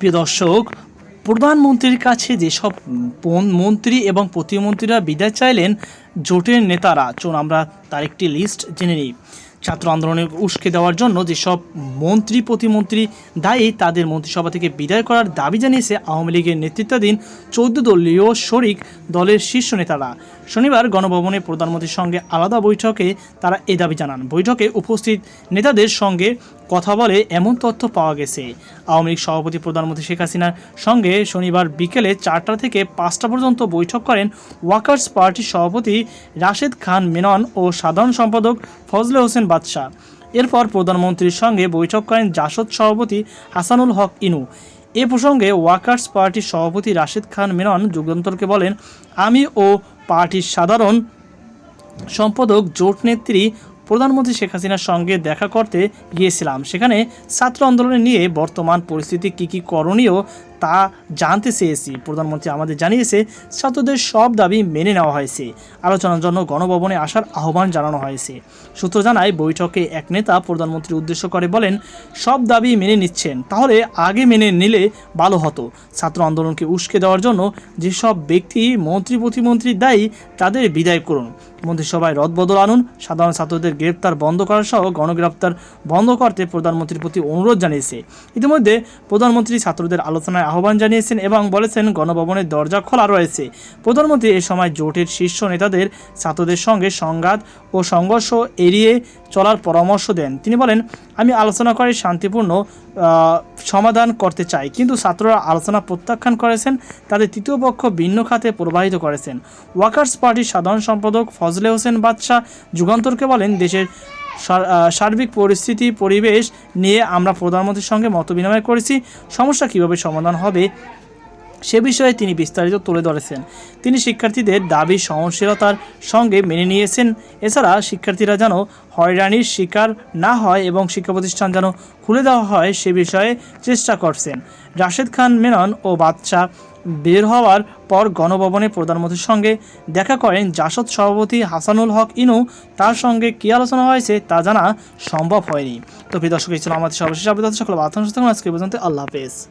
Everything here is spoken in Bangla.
প্রিয় দর্শক, প্রধানমন্ত্রীর কাছে যেসব মন্ত্রী এবং প্রতিমন্ত্রীরা বিদায় চাইলেন, জোটের নেতারা, চলুন আমরা তার একটি লিস্ট জেনে নিই। ছাত্র আন্দোলনে উস্কে দেওয়ার জন্য যেসব মন্ত্রী, প্রতিমন্ত্রী দায়ী, তাদের মন্ত্রিসভা থেকে বিদায় করার দাবি জানিয়েছে আওয়ামী লীগের নেতৃত্বাধীন চৌদ্দ দলীয় শরিক দলের শীর্ষ নেতারা। শনিবার গণভবনে প্রধানমন্ত্রীর সঙ্গে আলাদা বৈঠকে তারা এ দাবি জানান। বৈঠকে উপস্থিত নেতাদের সঙ্গে কথা বলে এমন তথ্য পাওয়া গেছে। আওয়ামী লীগ সভাপতি প্রধানমন্ত্রী শেখ হাসিনার সঙ্গে শনিবার বিকেলে চারটা থেকে পাঁচটা পর্যন্ত বৈঠক করেন ওয়াকার্স পার্টির সভাপতি রাশেদ খান মেনন ও সাধারণ সম্পাদক ফজলে হোসেন বাদশাহ। এরপর প্রধানমন্ত্রীর সঙ্গে বৈঠক করেন জাসদ সভাপতি হাসানুল হক ইনু। এ প্রসঙ্গে ওয়াকার্স পার্টির সভাপতি রাশেদ খান মেনন যুগান্তরকে বলেন, আমি ও পার্টির সাধারণ সম্পাদক, জোট নেত্রী প্রধানমন্ত্রী শেখ হাসিনার সঙ্গে দেখা করতে গিয়েছিলাম। সেখানে ছাত্র আন্দোলনে নিয়ে বর্তমান পরিস্থিতি কী কী করণীয় তা জানতে চেয়েছি। প্রধানমন্ত্রী আমাদের জানিয়েছে, ছাত্রদের সব দাবি মেনে নেওয়া হয়েছে। আলোচনার জন্য গণভবনে আসার আহ্বান জানানো হয়েছে। সূত্র জানায়, বৈঠকে এক নেতা প্রধানমন্ত্রীর উদ্দেশ্য করে বলেন, সব দাবি মেনে নিচ্ছেন, তাহলে আগে মেনে নিলে ভালো হতো। ছাত্র আন্দোলনকে উস্কে দেওয়ার জন্য যেসব ব্যক্তি মন্ত্রী প্রতিমন্ত্রী দায়ী, তাদের বিদায় করুন। মন্ত্রিসভায় রদবদল আনুন। সাধারণ ছাত্রদের গ্রেপ্তার বন্ধ করা সহ গণগ্রেপ্তার বন্ধ করতে প্রধানমন্ত্রীর প্রতি অনুরোধ জানিয়েছে। ইতিমধ্যে প্রধানমন্ত্রী ছাত্রদের আলোচনায় আহ্বান জানিয়েছেন এবং বলেছেন, গণভবনের দরজা খোলা রয়েছে। প্রধানমন্ত্রী এ সময় জোটের শীর্ষ নেতাদের ছাত্রদের সঙ্গে সংঘাত ও সংঘর্ষ এড়িয়ে চলার পরামর্শ দেন। তিনি বলেন, আমি আলোচনা করে শান্তিপূর্ণ সমাধান করতে চাই, কিন্তু ছাত্ররা আলোচনা প্রত্যাখ্যান করেছেন, তাদের তৃতীয় পক্ষ ভিন্ন খাতে প্রবাহিত করেছেন। ওয়াকার্স পার্টির সাধারণ সম্পাদক ফজলে হোসেন বাদশাহ যুগান্তরকে বলেন, দেশের সার্বিক পরিস্থিতি, পরিবেশ নিয়ে আমরা প্রধানমন্ত্রীর সঙ্গে মতবিনিময় করেছি। সমস্যা কীভাবে সমাধান হবে সে বিষয়ে তিনি বিস্তারিত তুলে ধরেছেন। তিনি শিক্ষার্থীদের দাবি সহনশীলতার সঙ্গে মেনে নিয়েছেন। এছাড়া শিক্ষার্থীরা যেন হয়রানির শিকার না হয় এবং শিক্ষা প্রতিষ্ঠান যেন খুলে দেওয়া হয় সে বিষয়ে চেষ্টা করছেন। রাশেদ খান মেনন ও বাদশাহ বের হওয়ার পর গণভবনে প্রধানমন্ত্রীর সঙ্গে দেখা করেন জাসদ সভাপতি হাসানুল হক ইনু। তার সঙ্গে কী আলোচনা হয়েছে তা জানা সম্ভব হয়নি। তো প্রিয় দর্শক ছিল আমাদের সর্বশেষ আবেদন সকল আতঙ্ক আজকে পর্যন্ত আল্লাহ হাফেজ।